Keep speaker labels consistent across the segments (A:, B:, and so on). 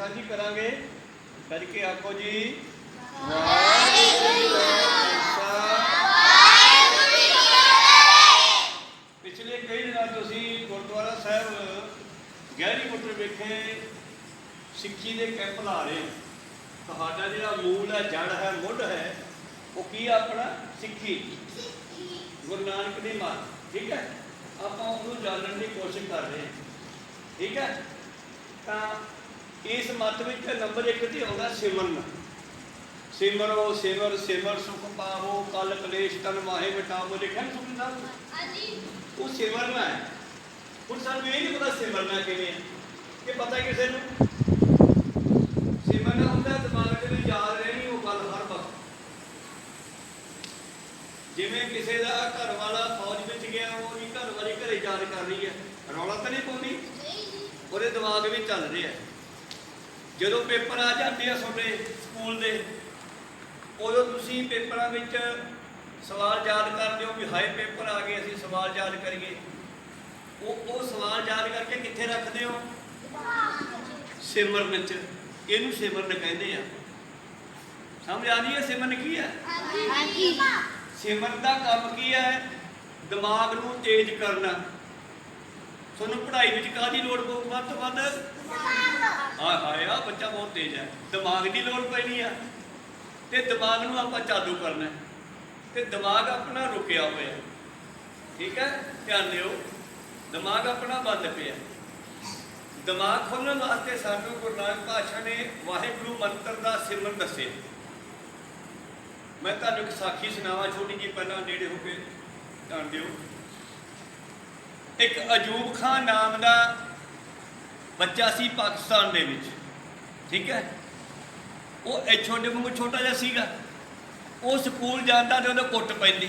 A: ਸਾਂਝੀ ਕਰਾਂਗੇ। ਕਰਕੇ ਆਖੋ ਜੀ। ਪਿਛਲੇ ਕਈ ਦਿਨਾਂ ਤੋਂ ਅਸੀਂ ਗੁਰਦੁਆਰਾ ਸਾਹਿਬ ਗਹਿਰੀ ਗੁੱਟਰ ਵਿਖੇ ਸਿੱਖੀ ਦੇ ਕੈਂਪ ਲਾ ਰਹੇ ਹਾਂ। ਤੁਹਾਡਾ ਜਿਹੜਾ ਮੂਲ ਹੈ ਜੜ ਹੈ, ਮੁੱਢ ਹੈ, ਉਹ ਕੀ ਆ ਆਪਣਾ? ਸਿੱਖੀ। ਗੁਰੂ ਨਾਨਕ ਦੀ ਮਾਰ ਠੀਕ ਹੈ? ਆਪਾਂ ਉਹਨੂੰ ਜਾਣਨ ਦੀ ਕੋਸ਼ਿਸ਼ ਕਰ ਰਹੇ ਹਾਂ। ਠੀਕ ਹੈ? ਤਾਂ ਇਸ ਮੱਤ ਵਿੱਚ ਨੰਬਰ 1 ਤੇ ਆਉਂਦਾ ਸਿਮਰਨ। ਸਿਮਰੋ ਸਿਮਰ ਸਿਮਰ ਸੁਖ ਪਾਵੋ ਕਲ ਕਲੇਸ਼ ਤਨ ਮਾਹੇ ਮਿਟਾਵੋ ਲਿਖਿਆ ਸੁਖੀ ਸਾਹਿਬ? ਉਹ ਸਿਮਰਨਾ ਹੈ। ਹੁਣ ਸਾਨੂੰ ਇਹ ਨਹੀਂ ਪਤਾ ਸਿਮਰਨਾ ਕਿਵੇਂ ਹੈ। ਕਿ ਪਤਾ ਹੀ ਕਿਸੇ ਨੂੰ। ਸਿਮਰਨਾ ਹੁੰਦਾ ਦਿਮਾਗ ਦੇ ਵਿੱਚ ਯਾਦ ਰਹਿਣੀ ਉਹ ਗੱਲ ਹਰ ਵਕਤ। ਜਿਵੇਂ ਕਿਸੇ ਦਾ ਘਰ ਵਾਲਾ ਫੌਜ ਵਿੱਚ ਗਿਆ ਉਹ ਨਹੀਂ ਘਰ ਵਾਲੀ ਘਰੇ ਯਾਦ ਕਰ ਰਹੀ ਹੈ। ਰੌਲਾ ਤਾਂ ਨਹੀਂ ਪਾਉਂਦੀ? ਉਹਦੇ ਦਿਮਾਗ ਵਿੱਚ ਚੱਲ ਰਿਹਾ ਜਦੋਂ ਪੇਪਰ ਆ ਜਾਂਦੇ ਆ ਤੁਹਾਡੇ ਸਕੂਲ ਦੇ ਉਦੋਂ ਤੁਸੀਂ ਪੇਪਰਾਂ ਵਿੱਚ ਸਵਾਲ ਯਾਦ ਕਰਦੇ ਹੋ ਵੀ ਹਾਏ ਪੇਪਰ ਆ ਗਏ ਅਸੀਂ ਸਵਾਲ ਯਾਦ ਕਰੀਏ। ਉਹ ਉਹ ਸਵਾਲ ਯਾਦ ਕਰਕੇ ਕਿੱਥੇ ਰੱਖਦੇ ਹੋ? ਸਿਮਰਨ ਚ। ਇਹਨੂੰ ਸਿਮਰਨ ਕਹਿੰਦੇ ਆ। ਸਮਝ ਆ ਰਹੀ ਹੈ ਸਿਮਰਨ ਕੀ ਹੈ? ਸਿਮਰਨ ਦਾ ਕੰਮ ਕੀ ਹੈ? ਦਿਮਾਗ ਨੂੰ ਤੇਜ਼ ਕਰਨਾ। ਤੁਹਾਨੂੰ ਪੜ੍ਹਾਈ ਵਿੱਚ ਕਾਹਦੀ ਲੋੜ ਪਊ? ਵੱਧ ਤੋਂ ਵੱਧ ਹਾਂ ਹਾਏ ਆ ਬੱਚਾ ਬਹੁਤ ਤੇਜ਼ ਹੈ। ਦਿਮਾਗ ਦੀ ਲੋੜ ਪੈਣੀ ਆ। ਤੇ ਦਿਮਾਗ ਨੂੰ ਆਪਾਂ ਚਾਲੂ ਕਰਨਾ ਤੇ ਦਿਮਾਗ ਆਪਣਾ ਰੁਕਿਆ ਹੋਇਆ ਠੀਕ ਹੈ? ਧਿਆਨ ਦਿਓ। ਦਿਮਾਗ ਆਪਣਾ ਬੰਦ ਪਿਆ ਦਿਮਾਗ ਖੋਲ੍ਹਣ ਵਾਸਤੇ ਸਾਨੂੰ ਗੁਰੂ ਨਾਨਕ ਪਾਤਸ਼ਾਹ ਨੇ ਵਾਹਿਗੁਰੂ ਮੰਤਰ ਦਾ ਸਿਮਰਨ ਦੱਸਿਆ ਮੈਂ ਤੁਹਾਨੂੰ ਇੱਕ ਸਾਖੀ ਸੁਣਾਵਾਂ, ਛੋਟੀ ਜੀ ਪਹਿਲਾਂ ਨੇੜੇ ਹੋ ਕੇ। ਧਿਆਨ ਦਿਓ। ਇੱਕ ਅਜੂਬ ਖਾਨ ਨਾਮ ਦਾ ਬੱਚਾ ਸੀ ਪਾਕਿਸਤਾਨ ਦੇ ਵਿੱਚ। ਠੀਕ ਹੈ? ਉਹ ਇਹ ਛੋਟੇ ਵਾਂਗੂ ਛੋਟਾ ਜਿਹਾ ਸੀਗਾ। ਉਹ ਸਕੂਲ ਜਾਂਦਾ ਤੇ ਉਹਨੂੰ ਕੁੱਟ ਪੈਂਦੀ।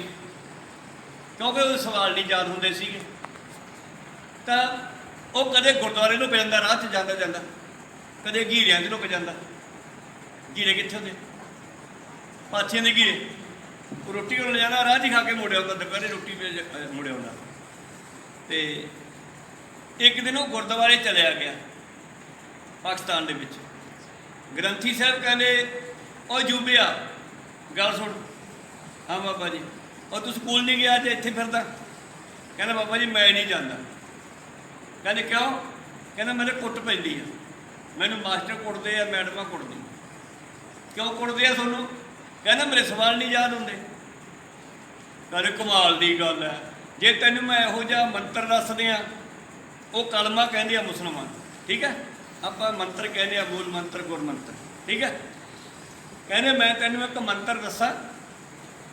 A: ਕਿਉਂਕਿ ਉਹ ਸਵਾਲ ਨਹੀਂ ਯਾਦ ਹੁੰਦੇ ਸੀਗੇ। ਤਾਂ ਉਹ ਕਦੇ ਗੁਰਦੁਆਰੇ ਨੂੰ ਜਾਂਦਾ, ਰਾਹ 'ਚ ਜਾਂਦਾ ਜਾਂਦਾ। ਕਦੇ ਘੀਰਿਆਂ 'ਚ ਲੁਕ ਜਾਂਦਾ। ਘੀਰੇ ਕਿੱਥੇ ਹੁੰਦੇ? ਪਾਥੀਆਂ ਦੇ ਘੀਰੇ ਉਹ ਰੋਟੀ ਉਹਨੇ ਜਾਣਾ, ਰਾਹ 'ਚ ਖਾ ਕੇ ਮੁੜਿਆ ਹੁੰਦਾ, ਦੁਪਹਿਰੇ ਰੋਟੀ ਵੇਚ ਅਹ ਹੁੰਦਾ। ਤੇ ਇੱਕ ਦਿਨ ਉਹ ਗੁਰਦੁਆਰੇ ਚਲਿਆ ਗਿਆ ਪਾਕਿਸਤਾਨ ਦੇ ਵਿੱਚ। ਗ੍ਰੰਥੀ ਸਾਹਿਬ ਕਹਿੰਦੇ ਉਹ ਜੂਬਿਆ, ਗੱਲ ਸੁਣ। ਹਾਂ ਬਾਬਾ ਜੀ ਉਹ ਤੂੰ ਸਕੂਲ ਨਹੀਂ ਗਿਆ ਤੇ ਇੱਥੇ ਫਿਰਦਾ? ਕਹਿੰਦਾ, ਬਾਬਾ ਜੀ, ਮੈਂ ਨਹੀਂ ਜਾਂਦਾ। ਕਹਿੰਦੇ, ਕਿਉਂ? ਕਹਿੰਦਾ, ਮੇਰੇ ਕੁੱਟ ਪੈਂਦੀ ਆ। ਮੈਨੂੰ ਮਾਸਟਰ ਕੁੱਟਦੇ ਆ, ਮੈਡਮਾਂ ਕੁੱਟਦੀ ਕਿਉਂ ਕੁੱਟਦੇ ਆ ਤੁਹਾਨੂੰ? ਕਹਿੰਦਾ, ਮੇਰੇ ਸਵਾਲ ਨਹੀਂ ਯਾਦ ਹੁੰਦੇ। ਕਹਿੰਦੇ, ਕਮਾਲ ਦੀ ਗੱਲ ਹੈ ਜੇ ਤੈਨੂੰ ਮੈਂ ਇਹੋ ਜਿਹਾ ਮੰਤਰ ਦੱਸਦੇ ਆ ਉਹ ਕਲਮਾ ਕਹਿੰਦੇ ਆ ਮੁਸਲਮਾਨ, ਠੀਕ ਹੈ? ਆਪਾਂ ਮੰਤਰ ਕਹਿੰਦੇ ਆ ਮੂਲ ਮੰਤਰ, ਗੁਰ ਮੰਤਰ, ਠੀਕ ਹੈ? ਕਹਿੰਦੇ ਮੈਂ ਤੈਨੂੰ ਇੱਕ ਮੰਤਰ ਦੱਸਾਂ,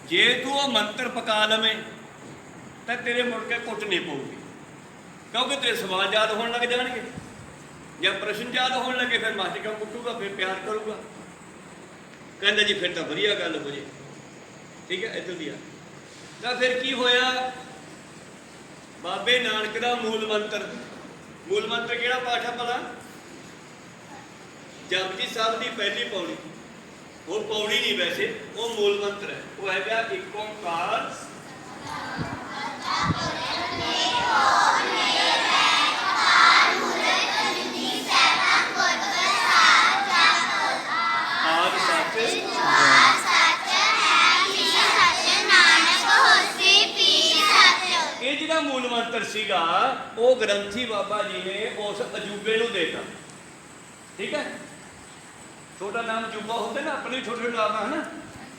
A: ਜੇ ਤੂੰ ਉਹ ਮੰਤਰ ਪਕਾ ਲਵੇਂ, ਤਾਂ ਤੇਰੇ ਮੁੜ ਕੇ ਕੁੱਟ ਨਹੀਂ ਪਊਗੀ। ਕਿਉਂਕਿ ਤੇਰੇ ਸਵਾਲ ਯਾਦ ਹੋਣ ਲੱਗ ਜਾਣਗੇ। ਜਾਂ ਪ੍ਰਸ਼ਨ ਯਾਦ ਹੋਣ ਲੱਗੇ, ਫਿਰ ਮਾਸਟਰ ਕਾ ਕੁੱਟੂਗਾ, ਫਿਰ ਪਿਆਰ ਕਰੂਗਾ। ਕਹਿੰਦਾ ਜੀ, ਫਿਰ ਤਾਂ ਵਧੀਆ ਗੱਲ ਹੋ ਜੇ। ਠੀਕ ਹੈ, ਇੱਥੋਂ ਦੀ ਆ। ਤਾਂ ਫਿਰ ਕੀ ਹੋਇਆ? ਬਾਬੇ ਨਾਨਕ ਦਾ ਮੂਲ ਮੰਤਰ। ਮੂਲ ਮੰਤਰ ਕਿਹੜਾ ਪਾਠ ਹੈ ਭਲਾ? ਜਪਜੀ ਸਾਹਿਬ ਦੀ ਪਹਿਲੀ ਪੌੜੀ। ਉਹ ਪੌੜੀ ਨਹੀਂ ਵੈਸੇ, ਉਹ ਮੂਲ ਮੰਤਰ ਹੈ। ਉਹ ਹੈਗਾ ਇੱਕ ਓੰਕਾਰ ਆਦ ਸੀਗਾ, ਉਹ ਗ੍ਰੰਥੀ ਬਾਬਾ ਜੀ ਨੇ ਉਸ ਅਜੂਬੇ ਨੂੰ ਦੇਤਾ। ਠੀਕ ਹੈ? ਛੋਟਾ ਨਾਮ ਅਜੂਬਾ ਹੁੰਦੇ ਨਾ, ਆਪਣੇ ਛੋਟੇ ਨਾਮ ਹੈ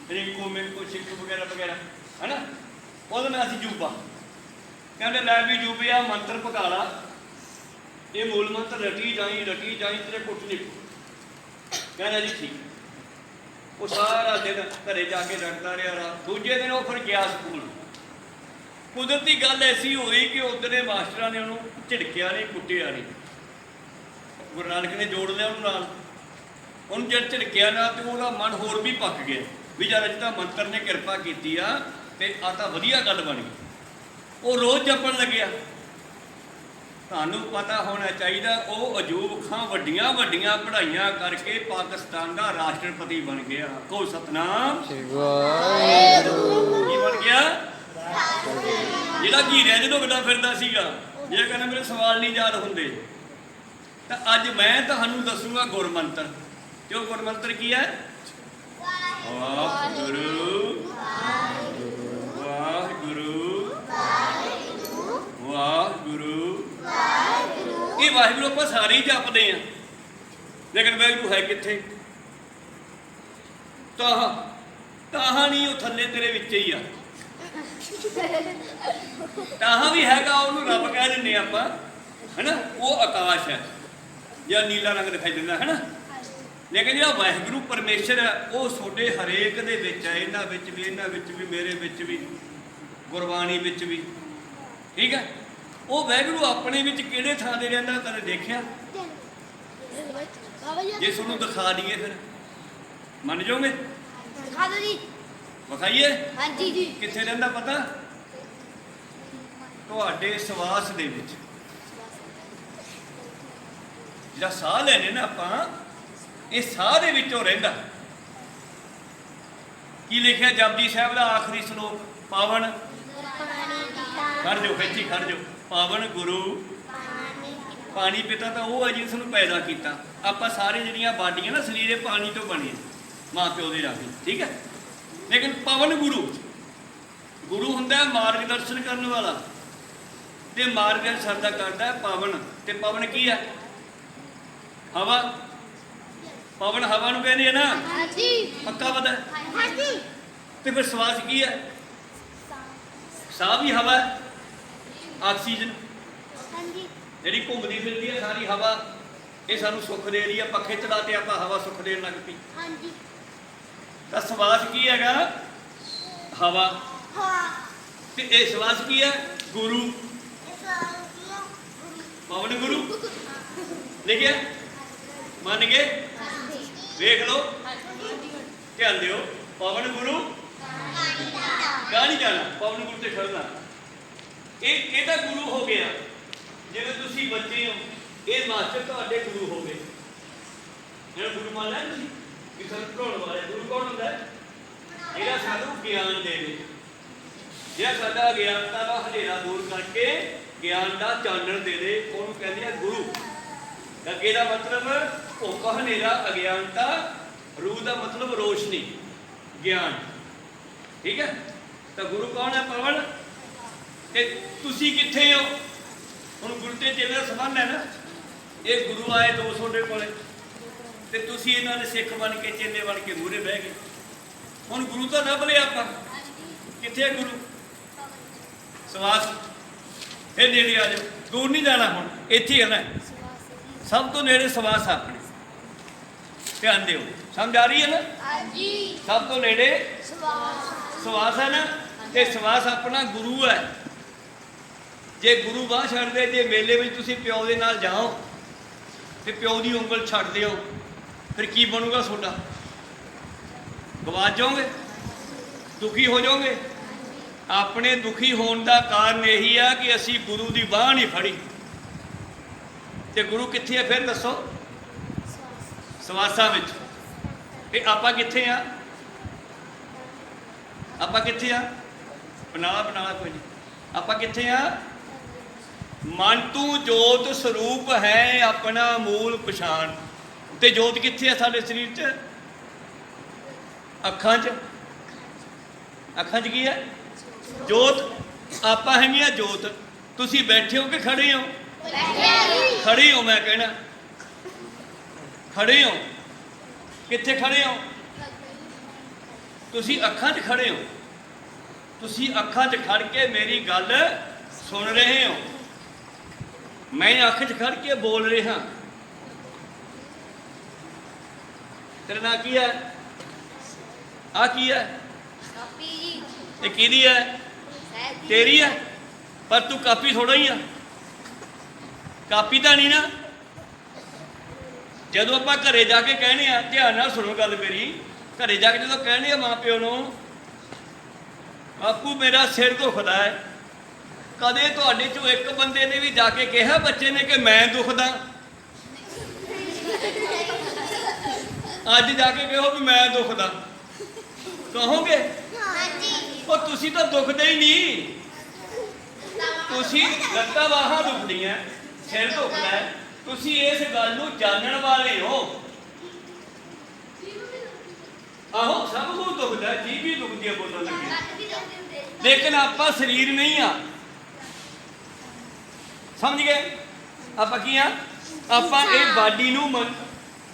A: ਰਿੰਕੂ, ਮਿੰਕੂ, ਸ਼ਿੰਕੂ ਵਗੈਰਾ ਵਗੈਰਾ, ਹਨਾ? ਉਹਦੇ ਨਾਲ ਨਾਮ ਸੀ ਜੂਬਾ ਕਹਿੰਦੇ ਲੈ ਵੀ ਜੂਬਿਆ ਮੰਤਰ ਪਕਾਲਾ। ਇਹ ਮੂਲ ਮੰਤਰ, ਰਟੀ ਜਾਈ ਰਟੀ ਜਾਈ, ਤੇਰੇ ਕੁੱਟ ਨਹੀਂ ਕਹਿੰਦਾ ਜੀ, ਠੀਕ ਉਹ ਸਾਰਾ ਦਿਨ ਘਰੇ ਜਾ ਕੇ ਰਟਦਾ ਰਿਹਾ ਦੂਜੇ ਦਿਨ ਉਹ ਫਿਰ ਗਿਆ ਸਕੂਲ। ਕੁਦਰਤੀ ਗੱਲ ਐਸੀ ਹੋਈ ਕਿ ਉਧਰ ਦੇ ਮਾਸਟਰਾਂ ਨੇ ਉਹਨੂੰ ਝਿੜਕਿਆ ਨਹੀਂ ਕੁੱਟਿਆ ਨਹੀਂ। ਗੁਰੂ ਨਾਨਕ ਨੇ ਜੋੜ ਲਿਆ ਉਹਨੂੰ ਨਾਲ। ਉਹਨੂੰ ਜਦ ਝਿੜਕਿਆ ਨਾ ਤੇ ਉਹਦਾ ਮਨ ਹੋਰ ਵੀ ਪੱਕ ਗਿਆ ਵੀ ਜਦ ਅੱਜ ਤਾਂ ਮੰਤਰ ਨੇ ਕਿਰਪਾ ਕੀਤੀ ਆ ਤੇ ਆ ਤਾਂ ਵਧੀਆ ਗੱਲ ਬਣ ਗਈ। ਉਹ ਰੋਜ਼ ਜਪਣ ਲੱਗਿਆ। ਤੁਹਾਨੂੰ ਪਤਾ ਹੋਣਾ ਚਾਹੀਦਾ ਉਹ ਅਜੂਬ ਖਾਂ ਵੱਡੀਆਂ ਵੱਡੀਆਂ ਪੜ੍ਹਾਈਆਂ ਕਰਕੇ ਪਾਕਿਸਤਾਨ ਦਾ ਰਾਸ਼ਟਰਪਤੀ ਬਣ ਗਿਆ। ਕੋ ਸਤਨਾਮ।
B: ਵਾਹਿਗੁਰੂ।
A: ਕੀ ਬਣ ਗਿਆ? ਜਿਹੜਾ ਘੀਰਿਆ ਜਦੋਂ ਵੱਡਾ ਫਿਰਦਾ ਸੀਗਾ ਜਿਹੜਾ ਕਹਿੰਦਾ ਮੇਰੇ ਸਵਾਲ ਨਹੀਂ ਯਾਦ ਹੁੰਦੇ। ਤਾਂ ਅੱਜ ਮੈਂ ਤੁਹਾਨੂੰ ਦੱਸੂਗਾ ਗੁਰਮੰਤਰ। ਤੇ ਉਹ ਗੁਰਮੰਤਰ ਕੀ ਹੈ? ਵਾਹਿਗੁਰੂ। ਵਾਹਿਗੁਰੂ। ਵਾਹਿਗੁਰੂ। ਇਹ ਵਾਹਿਗੁਰੂ ਆਪਾਂ ਸਾਰੇ ਹੀ ਜਪਦੇ ਆ ਲੇਕਿਨ ਵਾਹਿਗੁਰੂ ਹੈ ਕਿੱਥੇ? ਤਾਹ। ਤਾਹ ਨਹੀਂ, ਉਹ ਥੱਲੇ ਤੇਰੇ ਵਿੱਚ ਹੀ ਆ। ਤਾਹਾਂ ਵੀ ਹੈਗਾ, ਉਹਨੂੰ ਰੱਬ ਕਹਿ ਦਿੰਦੇ ਆਪਾਂ, ਹੈਨਾ? ਉਹ ਆਕਾਸ਼ ਹੈ, ਜਾਂ ਨੀਲਾ ਰੰਗ ਦਿਖਾਈ ਦਿੰਦਾ, ਹੈਨਾ? ਲੇਕਿਨ ਜਿਹੜਾ ਵਾਹਿਗੁਰੂ ਪਰਮੇਸ਼ਰ ਹੈ, ਉਹ ਤੁਹਾਡੇ ਹਰੇਕ ਦੇ ਵਿੱਚ ਹੈ, ਇਹਨਾਂ ਵਿੱਚ ਵੀ, ਇਹਨਾਂ ਵਿੱਚ ਵੀ, ਮੇਰੇ ਵਿੱਚ ਵੀ, ਗੁਰਬਾਣੀ ਵਿੱਚ ਵੀ, ਠੀਕ ਹੈ? ਉਹ ਵਾਹਿਗੁਰੂ ਆਪਣੇ ਵਿੱਚ ਕਿਹੜੇ ਥਾਂ ਤੇ ਰਹਿੰਦਾ ਕਦੇ ਦੇਖਿਆ?
C: ਜੇ
A: ਤੁਹਾਨੂੰ ਦਿਖਾ ਦਈਏ ਫਿਰ। ਮੰਨ ਜਾਓਗੇ?
C: ਦਿਖਾ ਦਿਓ ਜੀ।
A: ਵਿਖਾਈਏ?
C: ਹਾਂਜੀ ਜੀ।
A: ਕਿੱਥੇ ਰਹਿੰਦਾ ਪਤਾ? ਤੁਹਾਡੇ ਸਵਾਸ ਦੇ ਵਿੱਚ। ਜਿਹੜਾ ਸਾਹ ਲੈਨੇ ਨਾ ਆਪਾਂ ਇਹ ਸਾਹ ਦੇ ਵਿੱਚੋਂ ਰਹਿੰਦਾ। ਕੀ ਲਿਖਿਆ ਜਪਜੀ ਸਾਹਿਬ ਦਾ ਆਖਰੀ ਸ਼ਲੋਕ? ਪਾਵਨ। ਖੜ ਜਾਓ ਇੱਥੇ ਹੀ ਖੜ ਜਾਓ। ਪਾਵਨ ਗੁਰੂ। ਪਾਣੀ ਪਿਤਾ ਤਾਂ ਉਹ ਹੈ ਜਿਸ ਨੂੰ ਪੈਦਾ ਕੀਤਾ। ਆਪਾਂ ਸਾਰੇ ਜਿਹੜੀਆਂ ਬਾਡੀਆਂ ਨਾ ਸਰੀਰੇ ਪਾਣੀ ਤੋਂ ਬਣੇ ਮਾਂ ਪਿਓ ਦੇ ਰਾਹੀਂ। ਠੀਕ ਹੈ? ਲੇਕਿਨ ਪਵਨ ਗੁਰੂ ਗੁਰੂ ਹੁੰਦਾ ਹੈ ਮਾਰਗਦਰਸ਼ਨ ਕਰਨ ਵਾਲਾ। ਤੇ ਮਾਰਗਦਰਸ਼ਨ ਸਰਦਾ ਕਰਦਾ ਹੈ ਪਵਨ ਤੇ ਪਵਨ ਕੀ ਹੈ? ਹਵਾ। ਪਵਨ ਹਵਾ ਨੂੰ ਕਹਿੰਦੇ ਆ ਨਾ?
C: ਹਾਂਜੀ।
A: ਪੱਕਾ ਪਤਾ?
C: ਹਾਂਜੀ।
A: ਤੇ ਫਿਰ ਸਵਾਸ ਕੀ ਹੈ? ਸਾਹ ਵੀ ਹਵਾ ਹੈ। ਆਕਸੀਜਨ।
C: ਹਾਂਜੀ।
A: ਜਿਹੜੀ ਘੁੰਮਦੀ ਫਿਰਦੀ ਹੈ ਸਾਰੀ ਹਵਾ ਇਹ ਸਾਨੂੰ ਸੁੱਖ ਦੇ ਰਹੀ ਹੈ। ਪੱਖੇ ਚਲਾ ਤੇ ਆਪਾਂ ਹਵਾ ਸੁੱਖ ਦੇਣ ਲੱਗ ਪਈ।
C: ਹਾਂਜੀ।
A: ਤਾਂ ਸਵਾਸ ਕੀ ਹੈਗਾ? ਹਵਾ। ਤੇ ਇਹ ਸਵਾਸ ਕੀ ਹੈ? ਗੁਰੂ। ਪਵਨ ਗੁਰੂ। ਲਿਖਿਆ? ਮੰਨ ਗਏ? ਵੇਖ ਲਓ। ਧਿਆਨ ਦਿਓ। ਪਵਨ ਗੁਰੂ। ਗਾ ਨਹੀਂ ਜਾਣਾ ਪਵਨ ਗੁਰੂ ਤੇ ਖੜਨਾ। ਇਹ ਇਹ ਤਾਂ ਗੁਰੂ ਹੋ ਗਿਆ? ਜਿਵੇਂ ਤੁਸੀਂ ਬੱਚੇ ਹੋ ਇਹ ਮਾਸਟਰ ਤੁਹਾਡੇ ਗੁਰੂ ਹੋ ਗਏ। ਜਿਹੜਾ ਗੁਰੂ ਮੰਨ ਲਿਆ ਤੁਸੀਂ? ਕਿ ਸਾਨੂੰ ਪੜਾਉਣ ਵਾਲੇ ਗੁਰੂ ਕੌਣ ਹੁੰਦਾ ਜਿਹੜਾ ਸਾਨੂੰ ਗਿਆਨ ਦੇਵੇ। ਜਿਹੜਾ ਸਾਡਾ ਗਿਆਨਤਾ ਦਾ ਹਨੇਰਾ ਦੂਰ ਕਰਕੇ ਗਿਆਨ ਦਾ ਚਾਨਣ ਦੇ ਦੇ ਉਹਨੂੰ ਕਹਿੰਦੇ ਆ ਗੁਰੂ। ਅੱਗੇ ਦਾ ਮਤਲਬ ਭੁੱਖ ਹਨੇਰਾ, ਅਗਿਆਨਤਾ, ਰੂਹ ਦਾ ਮਤਲਬ ਰੋਸ਼ਨੀ, ਗਿਆਨ। ਠੀਕ ਹੈ? ਤਾਂ ਗੁਰੂ ਕੌਣ ਹੈ ਪਵਨ? ਤੇ ਤੁਸੀਂ ਕਿੱਥੇ ਹੋ? ਹੁਣ ਗੁਰੂ ਤੇ ਚੇਲੇ ਦਾ ਸੰਬੰਧ ਹੈ ਨਾ। ਇਹ ਗੁਰੂ ਆਏ ਦੋ ਤੁਹਾਡੇ ਕੋਲੇ। ਤੇ ਤੁਸੀਂ ਇਹਨਾਂ ਦੇ ਸਿੱਖ ਬਣ ਕੇ ਚੇਲੇ ਬਣ ਕੇ ਮੂਹਰੇ ਬਹਿ ਗਏ। ਹੁਣ ਗੁਰੂ ਤਾਂ ਲੱਭ ਲਿਆ ਆਪਾਂ। ਕਿੱਥੇ ਹੈ ਗੁਰੂ? ਸਵਾਸ। ਇਹ ਨੇੜੇ ਆ ਜਾਓ। ਦੂਰ ਨਹੀਂ ਜਾਣਾ ਹੁਣ। ਇੱਥੇ ਹੀ ਰਹਿਣਾ ਸਭ ਤੋਂ ਨੇੜੇ ਸਵਾਸ ਆਪਣੇ। ਧਿਆਨ ਦਿਓ। ਸਮਝ ਆ ਰਹੀ ਹੈ ਨਾ?
C: ਹਾਂਜੀ।
A: ਸਭ ਤੋਂ ਨੇੜੇ
C: ਸਵਾਸ।
A: ਸਵਾਸ ਹੈ ਨਾ? ਤੇ ਸਵਾਸ ਆਪਣਾ ਗੁਰੂ ਹੈ। ਜੇ ਗੁਰੂ ਬਾਹ ਛੱਡਦੇ ਜੇ ਮੇਲੇ ਵਿੱਚ ਤੁਸੀਂ ਪਿਓ ਦੇ ਨਾਲ ਜਾਓ ਤੇ ਪਿਓ ਦੀ ਉਂਗਲ ਛੱਡ ਦਿਓ। ਫਿਰ ਕੀ ਬਣੂਗਾ ਤੁਹਾਡਾ? ਗਵਾਚ ਜਾਓਗੇ? ਦੁਖੀ ਹੋ ਜਾਓਗੇ? ਆਪਣੇ ਦੁਖੀ ਹੋਣ ਦਾ ਕਾਰਨ ਇਹੀ ਆ ਕਿ ਅਸੀਂ ਗੁਰੂ ਦੀ ਬਾਹ ਨਹੀਂ ਫੜੀ। ਤੇ ਗੁਰੂ ਕਿੱਥੇ ਹੈ ਫਿਰ ਦੱਸੋ? ਸਵਾਸਾਂ ਵਿੱਚ। ਤੇ ਆਪਾਂ ਕਿੱਥੇ ਆ? ਆਪਾਂ ਕਿੱਥੇ ਆ? ਬਣਾ ਬਣਾ, ਕੋਈ ਨਹੀਂ। ਆਪਾਂ ਕਿੱਥੇ ਆ? ਮਨ ਤੂੰ ਜੋਤ ਸਰੂਪ ਹੈ ਆਪਣਾ ਮੂਲ ਪਛਾਣ। ਤੇ ਜੋਤ ਕਿੱਥੇ ਆ ਸਾਡੇ ਸਰੀਰ 'ਚ? ਅੱਖਾਂ 'ਚ। ਅੱਖਾਂ 'ਚ ਕੀ ਹੈ ਜੋਤ ਆਪਾਂ ਹੈਗੀਆਂ ਜੋਤ। ਤੁਸੀਂ ਬੈਠੇ ਹੋ ਕਿ ਖੜੇ ਹੋ? ਖੜੇ ਹੋ ਮੈਂ ਕਹਿਣਾ। ਖੜੇ ਹੋ। ਕਿੱਥੇ ਖੜੇ ਹੋ? ਤੁਸੀਂ ਅੱਖਾਂ 'ਚ ਖੜੇ ਹੋ। ਤੁਸੀਂ ਅੱਖਾਂ 'ਚ ਖੜ ਕੇ ਮੇਰੀ ਗੱਲ ਸੁਣ ਰਹੇ ਹੋ। ਮੈਂ ਅੱਖ 'ਚ ਖੜ ਕੇ ਬੋਲ ਰਿਹਾ। ਤੇਰਾ ਨਾਂ ਕੀ ਹੈ? ਆ ਕੀ ਹੈ?
C: ਕਾਪੀ ਜੀ।
A: ਇਹ ਕਿਹਦੀ ਹੈ?
C: ਸਹਿਜ
A: ਤੇਰੀ ਹੈ? ਪਰ ਤੂੰ ਕਾਪੀ ਥੋੜਾ ਹੀ ਆ। ਕਾਪੀ ਤਾਂ ਨਹੀਂ ਨਾ। ਜਦੋਂ ਆਪਾਂ ਘਰੇ ਜਾ ਕੇ ਕਹਿਣੇ ਆ ਧਿਆਨ ਨਾਲ ਸੁਣੋ ਗੱਲ ਮੇਰੀ। ਘਰੇ ਜਾ ਕੇ ਜਦੋਂ ਕਹਿਣੇ ਆ ਮਾਂ ਪਿਓ ਨੂੰ ਬਾਪੂ ਮੇਰਾ ਸਿਰ ਦੁਖਦਾ ਹੈ। ਕਦੇ ਤੁਹਾਡੇ ਚੋਂ ਇੱਕ ਬੰਦੇ ਨੇ ਵੀ ਜਾ ਕੇ ਕਿਹਾ ਬੱਚੇ ਨੇ ਕਿ ਮੈਂ ਦੁਖਦਾ? ਅੱਜ ਜਾ ਕੇ ਕਹੋ ਵੀ ਮੈਂ ਦੁਖਦਾ। ਕਹੋਗੇ?
C: ਹਾਂਜੀ।
A: ਉਹ ਤੁਸੀਂ ਤਾਂ ਦੁਖਦੇ ਹੀ ਨਹੀਂ। ਤੁਸੀਂ ਲੱਤਾਂ ਬਾਹਾਂ ਦੁਖਦੀਆਂ ਸਿਰ ਦੁਖਦਾ। ਹੈ ਤੁਸੀਂ ਇਸ ਗੱਲ ਨੂੰ ਜਾਣਨ ਵਾਲੇ ਹੋ। ਆਹੋ ਸਭ ਨੂੰ ਦੁਖਦਾ ਜੀ ਵੀ ਦੁਖਦੀ ਹੈ ਬੋਲਣ ਲੱਗੇ। ਲੇਕਿਨ ਆਪਾਂ ਸਰੀਰ ਨਹੀਂ ਆ। ਸਮਝ ਗਏ? ਆਪਾਂ ਕੀ ਆ? ਆਪਾਂ ਇਹ ਬਾਡੀ ਨੂੰ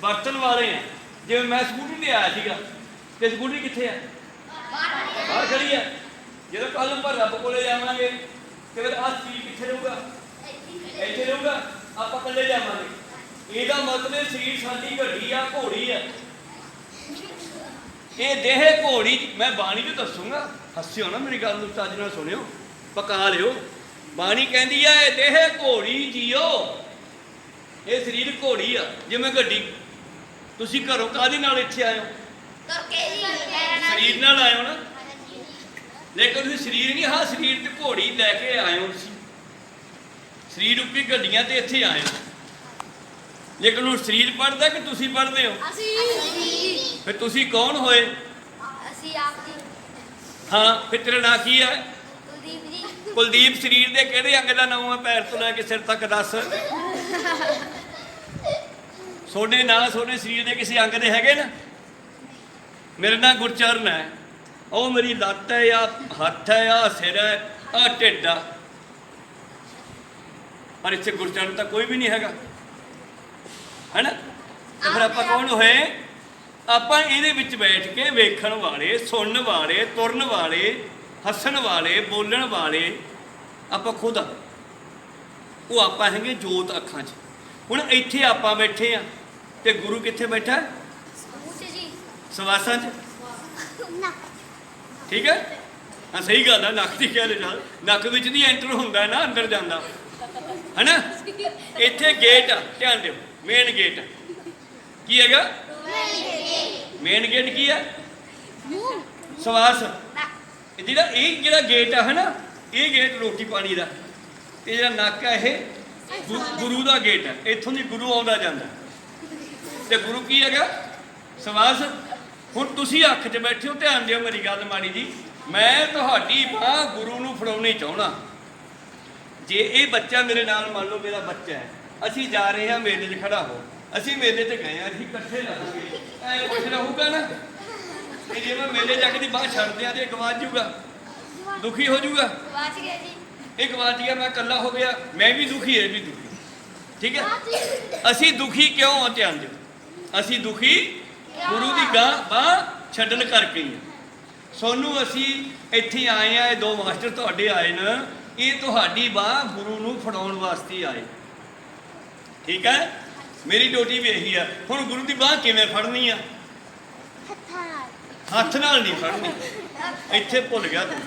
A: ਵਰਤਣ ਵਾਲੇ ਆ। ਜਿਵੇਂ ਮੈਂ ਸਕੂਟਰੀ ਤੇ ਆਇਆ ਸੀਗਾ, ਤੇ ਸਕੂਟਰੀ ਕਿੱਥੇ ਆ? ਬਾਹਰ ਖੜੀ ਆ। ਜਦੋਂ ਕੱਲ ਨੂੰ ਰੱਬ ਕੋਲੇ ਜਾਵਾਂਗੇ, ਤੇ ਫਿਰ ਆਹ ਸਰੀਰ ਕਿੱਥੇ ਰਹੂਗਾ? ਇੱਥੇ ਰਹੂਗਾ। ਆਪਾਂ ਇਕੱਲੇ ਜਾਵਾਂਗੇ। ਇਹਦਾ ਮਤਲਬ ਸਰੀਰ ਸਾਡੀ ਘੜੀ ਆ, ਘੋੜੀ ਆ। ਇਹ ਦੇਹ ਘੋੜੀ, ਮੈਂ ਬਾਣੀ ਚ ਦੱਸੂਗਾ। ਹੱਸਿਓ ਨਾ ਮੇਰੀ ਗੱਲ ਨੂੰ ਚੱਜ ਨਾਲ ਸੁਣਿਓ। ਪਕਾ ਲਿਓ। ਬਾਣੀ ਕਹਿੰਦੀ ਆ, ਇਹ ਦੇਹ ਘੋੜੀ ਜੀਓ। ਇਹ ਸਰੀਰ ਘੋੜੀ ਆ। ਜਿਵੇਂ ਗੱਡੀ ਤੁਸੀਂ ਘਰੋਂ ਕਾਹਦੇ ਨਾਲ ਇੱਥੇ ਆਏ ਹੋ?
C: ਤੁਰ ਕੇ ਜੀ ਪੈਰਾਂ ਨਾਲ
A: ਸਰੀਰ ਨਾਲ ਆਏ ਹੋ ਨਾ? ਲੇਕਿਨ ਤੁਸੀਂ ਸਰੀਰ ਨਹੀਂ ਹਾਂ ਸਰੀਰ ਤੇ ਘੋੜੀ ਲੈ ਕੇ ਆਏ ਹੋ ਤੁਸੀਂ। ਸਰੀਰ ਉੱਪਰ ਗੱਡੀਆਂ ਤੇ ਇੱਥੇ ਆਏ ਹੋ। ਲੇਕਿਨ ਉਹ ਸਰੀਰ ਪੜਦਾ ਕਿ ਤੁਸੀਂ ਪੜਦੇ ਹੋ?
C: ਅਸੀਂ
A: ਫਿਰ ਤੁਸੀਂ ਕੌਣ ਹੋਏ?
C: ਅਸੀਂ ਆਪ ਜੀ।
A: ਹਾਂ ਫਿਰ ਤੇਰਾ ਨਾਂ ਕੀ ਹੈ?
C: ਕੁਲਦੀਪ ਜੀ।
A: ਕੁਲਦੀਪ ਸਰੀਰ ਦੇ ਕਿਹੜੇ ਅੰਗ ਦਾ ਨਾਮ ਹੈ? ਪੈਰ ਤੋਂ ਲੈ ਕੇ ਸਿਰ ਤੱਕ ਦੱਸ। ਤੁਹਾਡੇ ਨਾਂ ਤੁਹਾਡੇ ਸਰੀਰ ਦੇ ਕਿਸੇ ਅੰਗ ਦੇ ਹੈਗੇ ਨਾ? ਮੇਰੇ ਨਾਂ ਗੁਰਚਰਨ ਹੈ। ਉਹ ਮੇਰੀ ਲੱਤ ਹੈ ਜਾਂ ਹੱਥ ਹੈ ਜਾਂ ਸਿਰ ਹੈ ਆ ਢਿੱਡ ਆ। ਪਰ ਇੱਥੇ ਗੁਰਚਰਨ ਤਾਂ ਕੋਈ ਵੀ ਨਹੀਂ ਹੈਗਾ। ਹੈਨਾ? ਤਾਂ ਫਿਰ ਆਪਾਂ ਕੌਣ ਹੋਏ? ਆਪਾਂ ਇਹਦੇ ਵਿੱਚ ਬੈਠ ਕੇ ਵੇਖਣ ਵਾਲੇ, ਸੁਣਨ ਵਾਲੇ, ਤੁਰਨ ਵਾਲੇ, ਹੱਸਣ ਵਾਲੇ, ਬੋਲਣ ਵਾਲੇ ਆਪਾਂ ਖੁਦ ਆ। ਉਹ ਆਪਾਂ ਹੈਗੇ ਜੋਤ ਅੱਖਾਂ 'ਚ। ਹੁਣ ਇੱਥੇ ਆਪਾਂ ਬੈਠੇ ਆ। ਤੇ ਗੁਰੂ ਕਿੱਥੇ ਬੈਠਾ? ਸਵਾਸਾਂ 'ਚ? ਠੀਕ ਹੈ? ਹਾਂ ਸਹੀ ਗੱਲ ਹੈ ਨੱਕ ਦੀ ਕਹਿ ਲੈ ਨਾਲ। ਨੱਕ ਵਿੱਚ ਦੀ ਐਂਟਰ ਹੁੰਦਾ ਨਾ ਅੰਦਰ ਜਾਂਦਾ। ਹੈਨਾ? ਇੱਥੇ ਗੇਟ ਆ ਧਿਆਨ ਦਿਓ ਮੇਨ ਗੇਟ ਕੀ ਹੈਗਾ? ਮੇਨ ਗੇਟ ਕੀ ਹੈ ਸਵਾਸ। ਇਹ ਜਿਹੜਾ ਇਹ ਜਿਹੜਾ ਗੇਟ ਆ ਹਨਾ? ਇਹ ਗੇਟ ਰੋਟੀ ਪਾਣੀ ਦਾ। ਤੇ ਜਿਹੜਾ ਨੱਕ ਹੈ ਇਹ ਗੁਰੂ ਦਾ ਗੇਟ ਹੈ ਇੱਥੋਂ ਦੀ ਗੁਰੂ ਆਉਂਦਾ ਜਾਂਦਾ। ਤੇ ਗੁਰੂ ਕੀ ਹੈਗਾ? ਸਵਾਸ। ਹੁਣ ਤੁਸੀਂ ਅੱਖ 'ਚ ਬੈਠੇ ਹੋ ਧਿਆਨ ਦਿਓ ਮੇਰੀ ਗੱਲ ਮਾੜੀ ਜੀ। ਮੈਂ ਤੁਹਾਡੀ ਬਾਹ ਗੁਰੂ ਨੂੰ ਫੜਾਉਣੀ ਚਾਹਣਾ ਜੇ ਇਹ ਬੱਚਾ ਮੇਰੇ ਨਾਲ ਮੰਨ ਲਓ ਮੇਰਾ ਬੱਚਾ ਹੈ ਅਸੀਂ ਜਾ ਰਹੇ ਹਾਂ ਮੇਲੇ 'ਚ ਖੜਾ ਹੋ। ਅਸੀਂ ਮੇਲੇ 'ਤੇ ਗਏ ਹਾਂ ਅਸੀਂ ਇਕੱਠੇ ਰਹਾਂਗੇ ਐ ਕੁਛ ਰਹੂਗਾ ਨਾ? ਕਿ ਜੇ ਮੈਂ ਮੇਲੇ ਜਾ ਕੇ ਦੀ ਬਾਹ ਛੱਡ ਦਿਆਂ ਤੇ ਗਵਾਚ ਜੂਗਾ? ਦੁਖੀ ਹੋ ਜੂਗਾ?
C: ਵਾਚ ਗਿਆ ਜੀ।
A: ਇਹ ਗਵਾਚ ਗਿਆ ਮੈਂ ਇਕੱਲਾ ਹੋ ਗਿਆ। ਮੈਂ ਵੀ ਦੁਖੀ ਇਹ ਵੀ ਦੁਖੀ। ਠੀਕ ਹੈ। ਅਸੀਂ ਦੁਖੀ ਕਿਉਂ ਹਾਂ? ਧਿਆਨ ਦਿਓ। ਅਸੀਂ ਦੁਖੀ ਗੁਰੂ ਦੀ ਗਾਂ ਬਾਹ ਛੱਡਣ ਕਰਕੇ ਹੀ। ਸੋਨੂੰ ਅਸੀਂ ਇੱਥੇ ਆਏ ਆ ਇਹ ਦੋ ਮਾਸਟਰ ਤੁਹਾਡੇ ਆਏ ਨੇ ਇਹ ਤੁਹਾਡੀ ਬਾਹ ਗੁਰੂ ਨੂੰ ਫੜਾਉਣ ਵਾਸਤੇ ਆਏ। ਠੀਕ ਹੈ? ਮੇਰੀ ਡਿਊਟੀ ਵੀ ਇਹੀ ਆ। ਹੁਣ ਗੁਰੂ ਦੀ ਬਾਹ ਕਿਵੇਂ ਫੜਨੀ ਆ? ਹੱਥ ਨਾਲ ਨਹੀਂ ਫੜਨੀ। ਇੱਥੇ ਭੁੱਲ ਗਿਆ ਤੂੰ।